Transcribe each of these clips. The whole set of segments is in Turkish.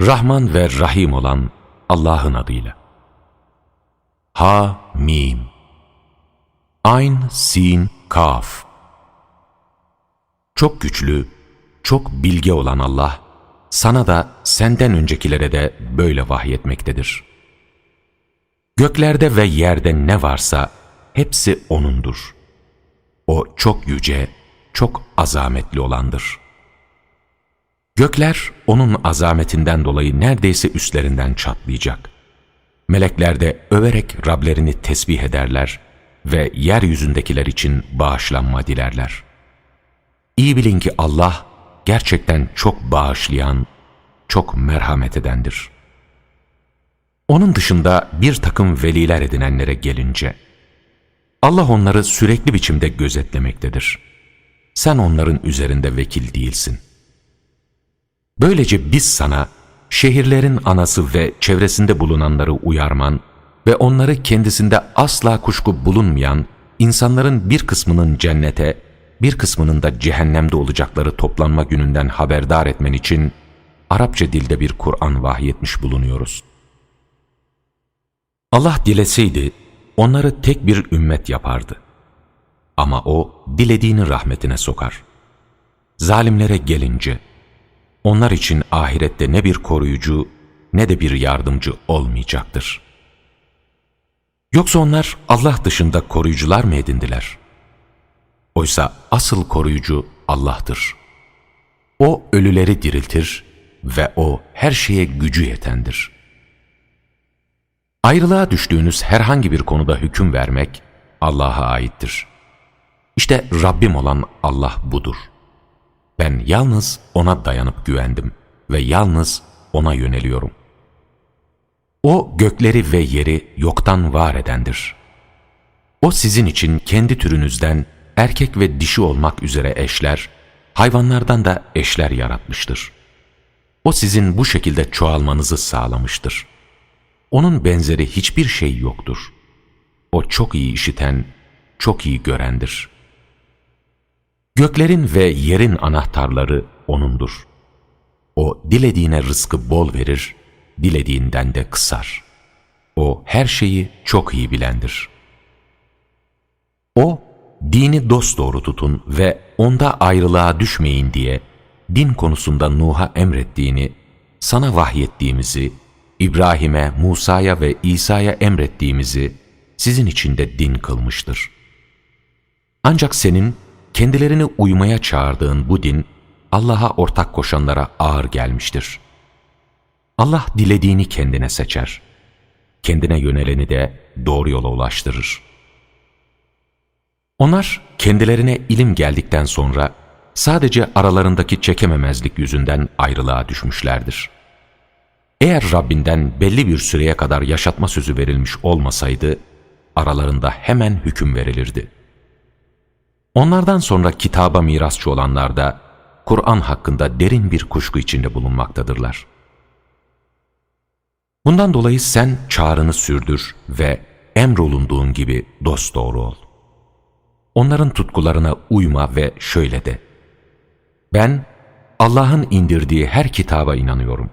Rahman ve Rahim olan Allah'ın adıyla. Ha Mim Ayn Sin Kaf Çok güçlü, çok bilge olan Allah, sana da senden öncekilere de böyle vahyetmektedir. Göklerde ve yerde ne varsa hepsi O'nundur. O çok yüce, çok azametli olandır. Gökler O'nun azametinden dolayı neredeyse üstlerinden çatlayacak. Melekler de överek Rablerini tesbih ederler ve yeryüzündekiler için bağışlanma dilerler. İyi bilin ki Allah gerçekten çok bağışlayan, çok merhamet edendir. Onun dışında bir takım veliler edinenlere gelince, Allah onları sürekli biçimde gözetlemektedir. Sen onların üzerinde vekil değilsin. Böylece biz sana şehirlerin anası ve çevresinde bulunanları uyarman ve onları kendisinde asla kuşku bulunmayan insanların bir kısmının cennete, bir kısmının da cehennemde olacakları toplanma gününden haberdar etmen için Arapça dilde bir Kur'an vahyetmiş bulunuyoruz. Allah dileseydi onları tek bir ümmet yapardı. Ama o dilediğini rahmetine sokar. Zalimlere gelince onlar için ahirette ne bir koruyucu ne de bir yardımcı olmayacaktır. Yoksa onlar Allah dışında koruyucular mı edindiler? Oysa asıl koruyucu Allah'tır. O ölüleri diriltir ve O her şeye gücü yetendir. Ayrılığa düştüğünüz herhangi bir konuda hüküm vermek Allah'a aittir. İşte Rabbim olan Allah budur. Ben yalnız O'na dayanıp güvendim ve yalnız O'na yöneliyorum. O gökleri ve yeri yoktan var edendir. O sizin için kendi türünüzden erkek ve dişi olmak üzere eşler, hayvanlardan da eşler yaratmıştır. O sizin bu şekilde çoğalmanızı sağlamıştır. Onun benzeri hiçbir şey yoktur. O çok iyi işiten, çok iyi görendir. Göklerin ve yerin anahtarları O'nundur. O dilediğine rızkı bol verir, dilediğinden de kısar. O her şeyi çok iyi bilendir. O, dini dosdoğru tutun ve onda ayrılığa düşmeyin diye din konusunda Nuh'a emrettiğini, sana vahyettiğimizi, İbrahim'e, Musa'ya ve İsa'ya emrettiğimizi sizin için de din kılmıştır. Ancak senin kendilerini uymaya çağırdığın bu din, Allah'a ortak koşanlara ağır gelmiştir. Allah dilediğini kendine seçer. Kendine yöneleni de doğru yola ulaştırır. Onlar kendilerine ilim geldikten sonra sadece aralarındaki çekememezlik yüzünden ayrılığa düşmüşlerdir. Eğer Rabbinden belli bir süreye kadar yaşatma sözü verilmiş olmasaydı, aralarında hemen hüküm verilirdi. Onlardan sonra kitaba mirasçı olanlar da, Kur'an hakkında derin bir kuşku içinde bulunmaktadırlar. Bundan dolayı sen çağrını sürdür ve emrolunduğun gibi dosdoğru ol. Onların tutkularına uyma ve şöyle de. Ben Allah'ın indirdiği her kitaba inanıyorum.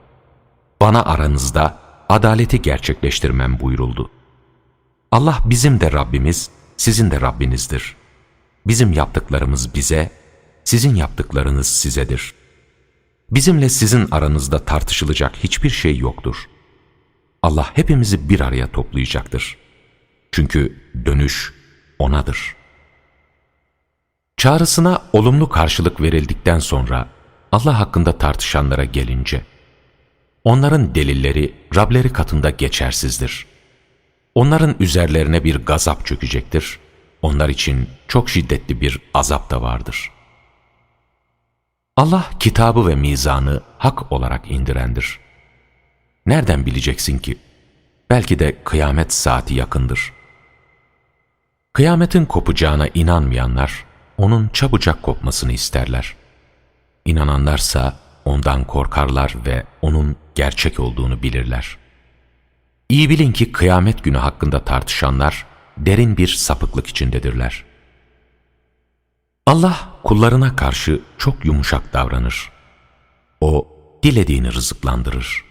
Bana aranızda adaleti gerçekleştirmem buyuruldu. Allah bizim de Rabbimiz, sizin de Rabbinizdir. Bizim yaptıklarımız bize, sizin yaptıklarınız sizedir. Bizimle sizin aranızda tartışılacak hiçbir şey yoktur. Allah hepimizi bir araya toplayacaktır. Çünkü dönüş O'nadır. Çağrısına olumlu karşılık verildikten sonra Allah hakkında tartışanlara gelince, onların delilleri Rableri katında geçersizdir. Onların üzerlerine bir gazap çökecektir. Onlar için çok şiddetli bir azap da vardır. Allah kitabı ve mizanı hak olarak indirendir. Nereden bileceksin ki? Belki de kıyamet saati yakındır. Kıyametin kopacağına inanmayanlar, onun çabucak kopmasını isterler. İnananlarsa ondan korkarlar ve onun gerçek olduğunu bilirler. İyi bilin ki kıyamet günü hakkında tartışanlar derin bir sapıklık içindedirler. Allah kullarına karşı çok yumuşak davranır. O dilediğini rızıklandırır.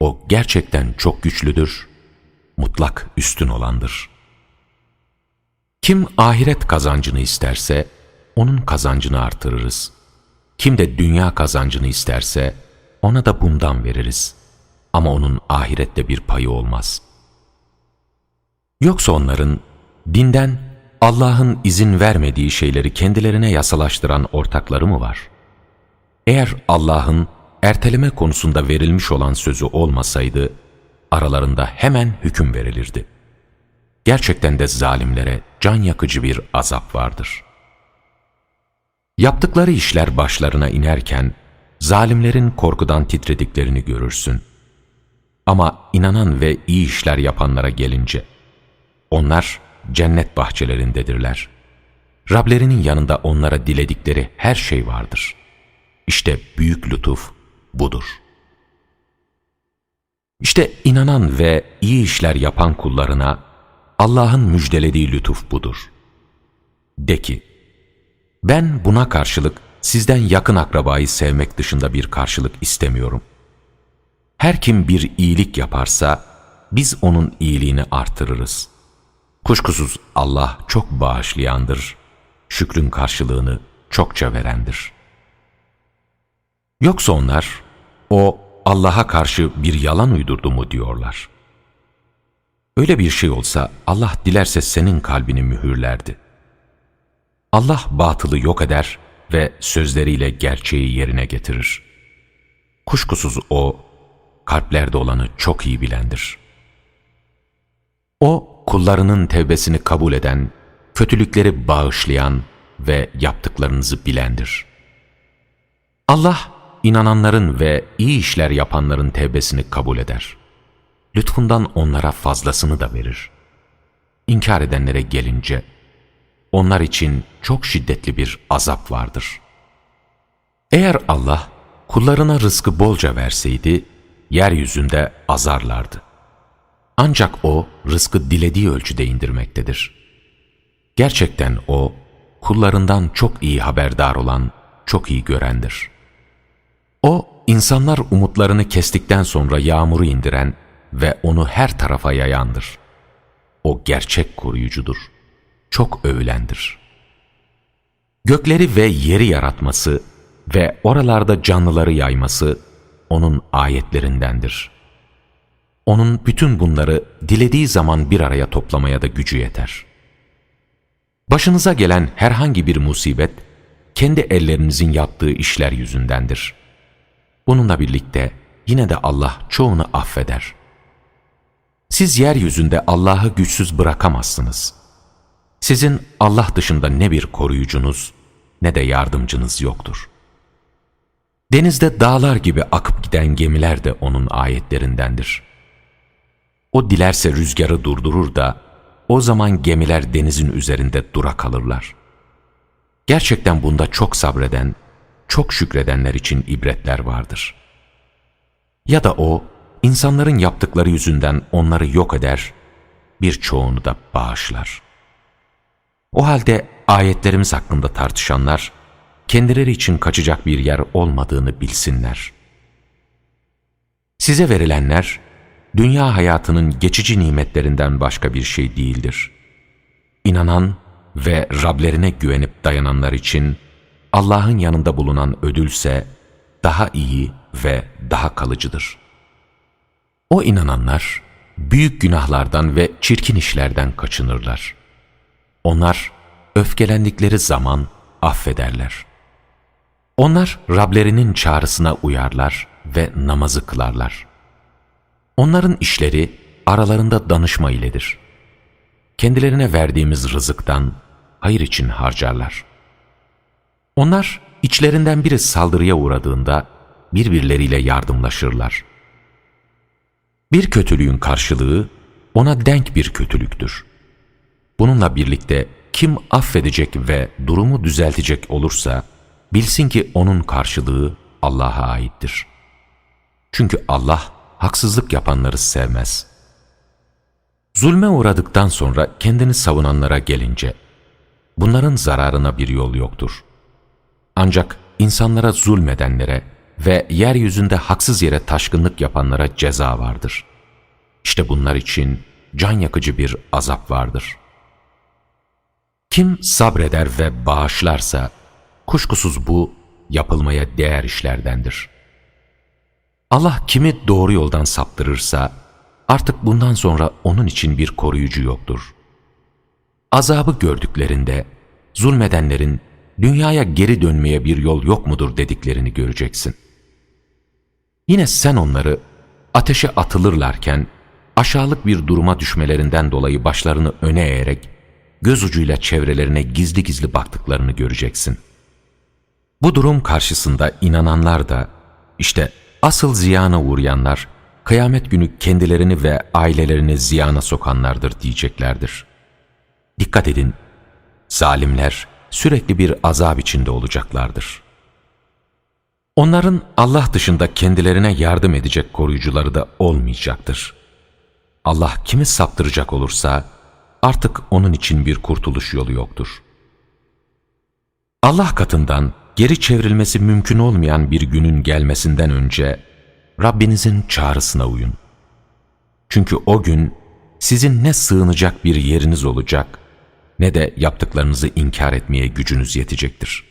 O gerçekten çok güçlüdür, mutlak üstün olandır. Kim ahiret kazancını isterse, onun kazancını artırırız. Kim de dünya kazancını isterse, ona da bundan veririz. Ama onun ahirette bir payı olmaz. Yoksa onların dinden Allah'ın izin vermediği şeyleri kendilerine yasalaştıran ortakları mı var? Eğer Allah'ın erteleme konusunda verilmiş olan sözü olmasaydı, aralarında hemen hüküm verilirdi. Gerçekten de zalimlere can yakıcı bir azap vardır. Yaptıkları işler başlarına inerken, zalimlerin korkudan titrediklerini görürsün. Ama inanan ve iyi işler yapanlara gelince, onlar cennet bahçelerindedirler. Rablerinin yanında onlara diledikleri her şey vardır. İşte büyük lütuf budur. İşte inanan ve iyi işler yapan kullarına Allah'ın müjdelediği lütuf budur. De ki, ben buna karşılık sizden yakın akrabayı sevmek dışında bir karşılık istemiyorum. Her kim bir iyilik yaparsa biz onun iyiliğini artırırız. Kuşkusuz Allah çok bağışlayandır, şükrün karşılığını çokça verendir. Yoksa onlar, o Allah'a karşı bir yalan uydurdu mu diyorlar. Öyle bir şey olsa Allah dilerse senin kalbini mühürlerdi. Allah batılı yok eder ve sözleriyle gerçeği yerine getirir. Kuşkusuz O, kalplerde olanı çok iyi bilendir. O, kullarının tevbesini kabul eden, kötülükleri bağışlayan ve yaptıklarınızı bilendir. Allah, inananların ve iyi işler yapanların tevbesini kabul eder. Lütfundan onlara fazlasını da verir. İnkar edenlere gelince, onlar için çok şiddetli bir azap vardır. Eğer Allah kullarına rızkı bolca verseydi, yeryüzünde azarlardı. Ancak O rızkı dilediği ölçüde indirmektedir. Gerçekten O, kullarından çok iyi haberdar olan, çok iyi görendir. O, insanlar umutlarını kestikten sonra yağmuru indiren ve onu her tarafa yayandır. O gerçek koruyucudur çok övülendir. Gökleri ve yeri yaratması ve oralarda canlıları yayması onun ayetlerindendir. Onun bütün bunları dilediği zaman bir araya toplamaya da gücü yeter. Başınıza gelen herhangi bir musibet, kendi ellerinizin yaptığı işler yüzündendir. Bununla birlikte yine de Allah çoğunu affeder. Siz yeryüzünde Allah'ı güçsüz bırakamazsınız.'' Sizin Allah dışında ne bir koruyucunuz ne de yardımcınız yoktur. Denizde dağlar gibi akıp giden gemiler de O'nun ayetlerindendir. O dilerse rüzgarı durdurur da o zaman gemiler denizin üzerinde dura kalırlar. Gerçekten bunda çok sabreden, çok şükredenler için ibretler vardır. Ya da O, insanların yaptıkları yüzünden onları yok eder, birçoğunu da bağışlar.'' O halde ayetlerimiz hakkında tartışanlar, kendileri için kaçacak bir yer olmadığını bilsinler. Size verilenler, dünya hayatının geçici nimetlerinden başka bir şey değildir. İnanan ve Rablerine güvenip dayananlar için Allah'ın yanında bulunan ödülse daha iyi ve daha kalıcıdır. O inananlar büyük günahlardan ve çirkin işlerden kaçınırlar.'' Onlar öfkelendikleri zaman affederler. Onlar Rablerinin çağrısına uyarlar ve namazı kılarlar. Onların işleri aralarında danışma iledir. Kendilerine verdiğimiz rızıktan hayır için harcarlar. Onlar içlerinden biri saldırıya uğradığında birbirleriyle yardımlaşırlar. Bir kötülüğün karşılığı ona denk bir kötülüktür. Bununla birlikte kim affedecek ve durumu düzeltecek olursa bilsin ki onun karşılığı Allah'a aittir. Çünkü Allah haksızlık yapanları sevmez. Zulme uğradıktan sonra kendini savunanlara gelince bunların zararına bir yol yoktur. Ancak insanlara zulmedenlere ve yeryüzünde haksız yere taşkınlık yapanlara ceza vardır. İşte bunlar için can yakıcı bir azap vardır. Kim sabreder ve bağışlarsa, kuşkusuz bu yapılmaya değer işlerdendir. Allah kimi doğru yoldan saptırırsa, artık bundan sonra onun için bir koruyucu yoktur. Azabı gördüklerinde, zulmedenlerin dünyaya geri dönmeye bir yol yok mudur dediklerini göreceksin. Yine sen onları ateşe atılırlarken aşağılık bir duruma düşmelerinden dolayı başlarını öne eğerek göz ucuyla çevrelerine gizli gizli baktıklarını göreceksin. Bu durum karşısında inananlar da işte asıl ziyana uğrayanlar kıyamet günü kendilerini ve ailelerini ziyana sokanlardır diyeceklerdir. Dikkat edin, zalimler sürekli bir azap içinde olacaklardır. Onların Allah dışında kendilerine yardım edecek koruyucuları da olmayacaktır. Allah kimi saptıracak olursa artık onun için bir kurtuluş yolu yoktur. Allah katından geri çevrilmesi mümkün olmayan bir günün gelmesinden önce Rabbinizin çağrısına uyun. Çünkü o gün sizin ne sığınacak bir yeriniz olacak ne de yaptıklarınızı inkar etmeye gücünüz yetecektir.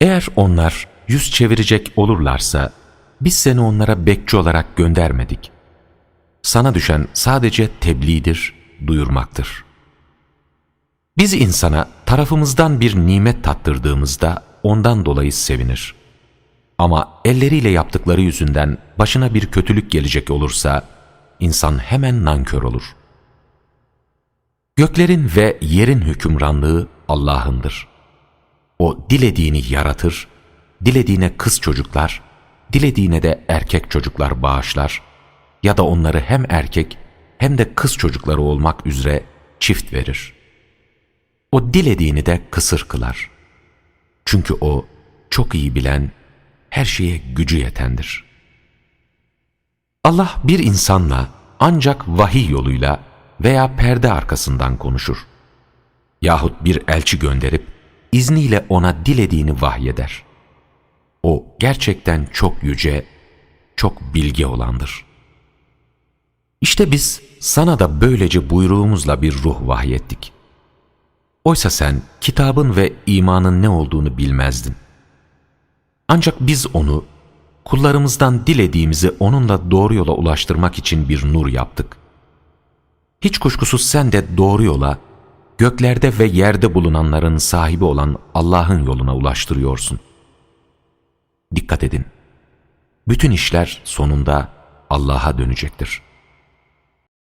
Eğer onlar yüz çevirecek olurlarsa biz seni onlara bekçi olarak göndermedik. Sana düşen sadece tebliğdir, duyurmaktır. Biz insana tarafımızdan bir nimet tattırdığımızda ondan dolayı sevinir. Ama elleriyle yaptıkları yüzünden başına bir kötülük gelecek olursa insan hemen nankör olur. Göklerin ve yerin hükümranlığı Allah'ındır. O dilediğini yaratır, dilediğine kız çocuklar, dilediğine de erkek çocuklar bağışlar ya da onları hem erkek hem de kız çocukları olmak üzere çift verir. O dilediğini de kısır kılar. Çünkü o çok iyi bilen, her şeye gücü yetendir. Allah bir insanla ancak vahiy yoluyla veya perde arkasından konuşur. Yahut bir elçi gönderip izniyle ona dilediğini vahyeder. O gerçekten çok yüce, çok bilgi olandır. İşte biz sana da böylece buyruğumuzla bir ruh vahyettik. Oysa sen kitabın ve imanın ne olduğunu bilmezdin. Ancak biz onu kullarımızdan dilediğimizi onunla doğru yola ulaştırmak için bir nur yaptık. Hiç kuşkusuz sen de doğru yola, göklerde ve yerde bulunanların sahibi olan Allah'ın yoluna ulaştırıyorsun. Dikkat edin. Bütün işler sonunda Allah'a dönecektir.''